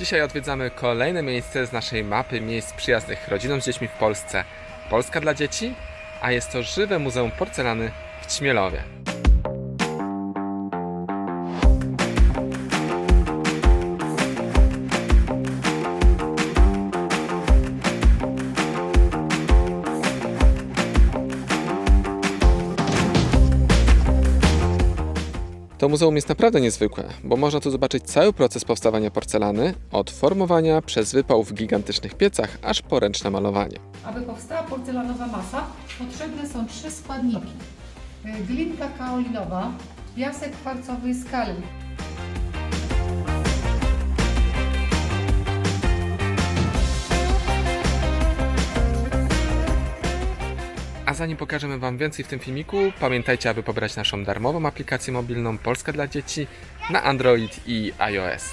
Dzisiaj odwiedzamy kolejne miejsce z naszej mapy miejsc przyjaznych rodzinom z dziećmi w Polsce. Polska dla dzieci, a jest to żywe Muzeum Porcelany w Ćmielowie. To muzeum jest naprawdę niezwykłe, bo można tu zobaczyć cały proces powstawania porcelany, od formowania przez wypał w gigantycznych piecach, aż po ręczne malowanie. Aby powstała porcelanowa masa, potrzebne są trzy składniki. Y, Glinka kaolinowa, piasek kwarcowy z kalium. Zanim pokażemy Wam więcej w tym filmiku, pamiętajcie, aby pobrać naszą darmową aplikację mobilną Polska dla dzieci na Android i iOS.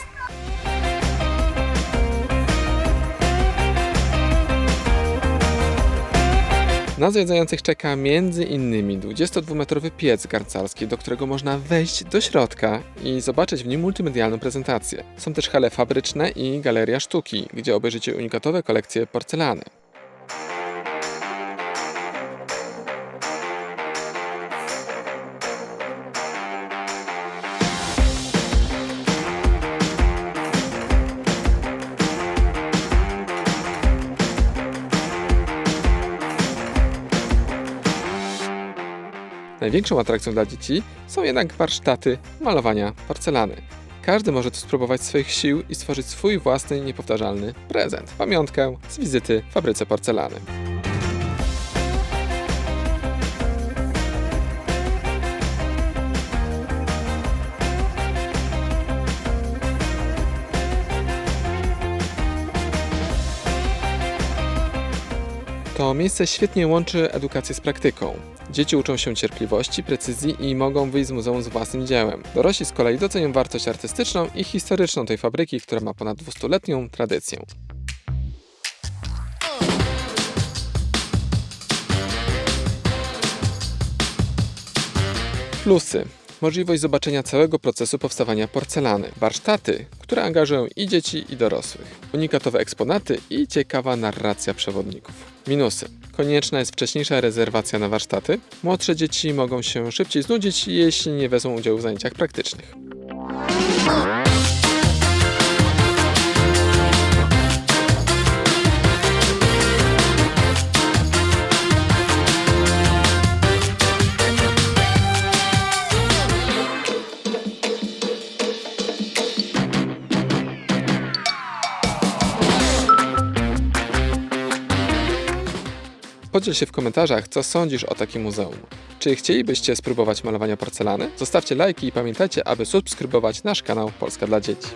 Na zwiedzających czeka innymi 22-metrowy piec garcarski, do którego można wejść do środka i zobaczyć w nim multimedialną prezentację. Są też hale fabryczne i galeria sztuki, gdzie obejrzycie unikatowe kolekcje porcelany. Największą atrakcją dla dzieci są jednak warsztaty malowania porcelany. Każdy może tu spróbować swoich sił i stworzyć swój własny, niepowtarzalny prezent, pamiątkę z wizyty w fabryce porcelany. To miejsce świetnie łączy edukację z praktyką. Dzieci uczą się cierpliwości, precyzji i mogą wyjść z muzeum z własnym dziełem. Dorośli z kolei docenią wartość artystyczną i historyczną tej fabryki, która ma ponad 200-letnią tradycję. Plusy. Możliwość zobaczenia całego procesu powstawania porcelany. Warsztaty, które angażują i dzieci, i dorosłych. Unikatowe eksponaty i ciekawa narracja przewodników. Minusy. Konieczna jest wcześniejsza rezerwacja na warsztaty. Młodsze dzieci mogą się szybciej znudzić, jeśli nie wezmą udziału w zajęciach praktycznych. Podziel się w komentarzach, co sądzisz o takim muzeum. Czy chcielibyście spróbować malowania porcelany? Zostawcie lajki i pamiętajcie, aby subskrybować nasz kanał Polska dla Dzieci.